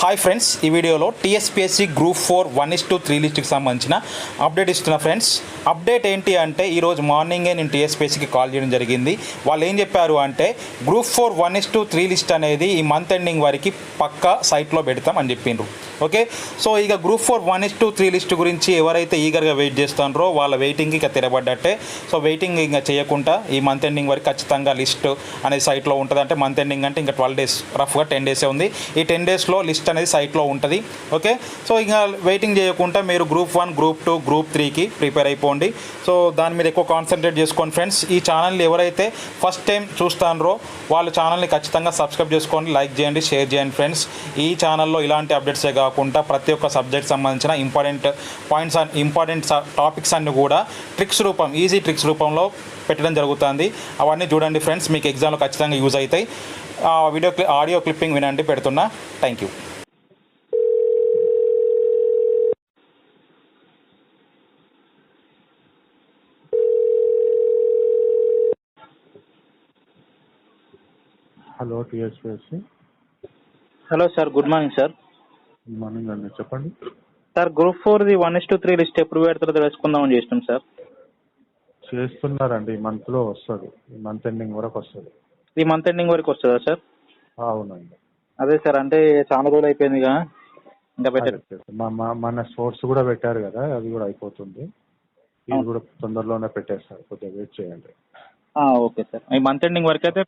Hi friends ఈ వీడియోలో TSPSC group four one is to three లిస్ట్కి సంబంధించిన అప్డేట్ ఇస్తున్నా ఫ్రెండ్స్ అప్డేట్ ఏంటి అంటే ఈరోజు మార్నింగే నేను టీఎస్పీఎస్సీకి కాల్ చేయడం జరిగింది. వాళ్ళు ఏం చెప్పారు అంటే group four one is to three list అనేది ఈ మంత్ ఎండింగ్ వరకు పక్కా సైట్లో పెడతాం అని చెప్పిండ్రు. ఓకే సో ఇక group four one is to three list గురించి ఎవరైతే ఈగర్గా వెయిట్ చేస్తున్నారో వాళ్ళ వెయిటింగ్కి ఇక తెరబడ్డట్టే సో వెయిటింగ్ ఇంకా చేయకుండా ఈ మంత్ ఎండింగ్ వరకు ఖచ్చితంగా లిస్ట్ అనే సైట్లో ఉంటుంది అంటే మంత్ ఎండింగ్ అంటే ఇంకా ట్వెల్వ్ డేస్ రఫ్గా టెన్ డేసే ఉంది. ఈ టెన్ డేస్లో లిస్ట్ అనేది సైట్లో ఉంటుంది. ఓకే? సో ఇంకా వెయిటింగ్ చేయకుండా మీరు group one group two group త్రీకి ప్రిపేర్ అయిపోండి. సో దాని మీద ఎక్కువ కాన్సన్ట్రేట్ చేసుకోండి ఫ్రెండ్స్ ఈ ఛానల్ని ఎవరైతే ఫస్ట్ టైం చూస్తానరో వాళ్ళ ఛానల్ని ఖచ్చితంగా సబ్స్క్రైబ్ చేసుకోండి లైక్ చేయండి షేర్ చేయండి ఫ్రెండ్స్ ఈ ఛానల్లో ఇలాంటి అప్డేట్సే కాకుండా ప్రతి ఒక్క సబ్జెక్ట్ సంబంధించిన important points and important topics అన్ని కూడా ట్రిక్స్ రూపం ఈజీ ట్రిక్స్ రూపంలో పెట్టడం జరుగుతుంది. అవన్నీ చూడండి ఫ్రెండ్స్ మీకు ఎగ్జామ్లో ఖచ్చితంగా యూజ్ అవుతాయి. ఆ వీడియో క్లి ఆడియో క్లిప్పింగ్ వినండి పెడుతున్నా. Thank you hello TSPSC. Hello sir good morning sir. Good morning అండి చెప్పండి. Sir group ఫోర్ది one is to three list ఎప్పుడు పెడతారో తెలుసుకుందామని చేసినాం సార్. చేస్తున్నారండి ఈ మంత్లో వస్తుంది ఈ మంత్ ఎండింగ్ వరకు వస్తుంది. ఈ మంత్ ఎండింగ్ వరకు వస్తుందా సార్? అవునండి. అదే సార్ అంటే చాలా రోజులు అయిపోయిందిగా ఇంకా పెట్టారు. మన సోర్స్ కూడా పెట్టారు కదా అది కూడా అయిపోతుంది. ఇది. కూడా తొందరలోనే పెట్టేస్తారు కొద్దిగా వెయిట్ చేయండి. Okay sir. ఈ మంత్ ఎండింగ్ వరకు అయితే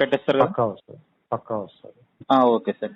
పెట్టేస్తారు పక్కా వస్తుంది. పక్కా వస్తుంది. Okay sir.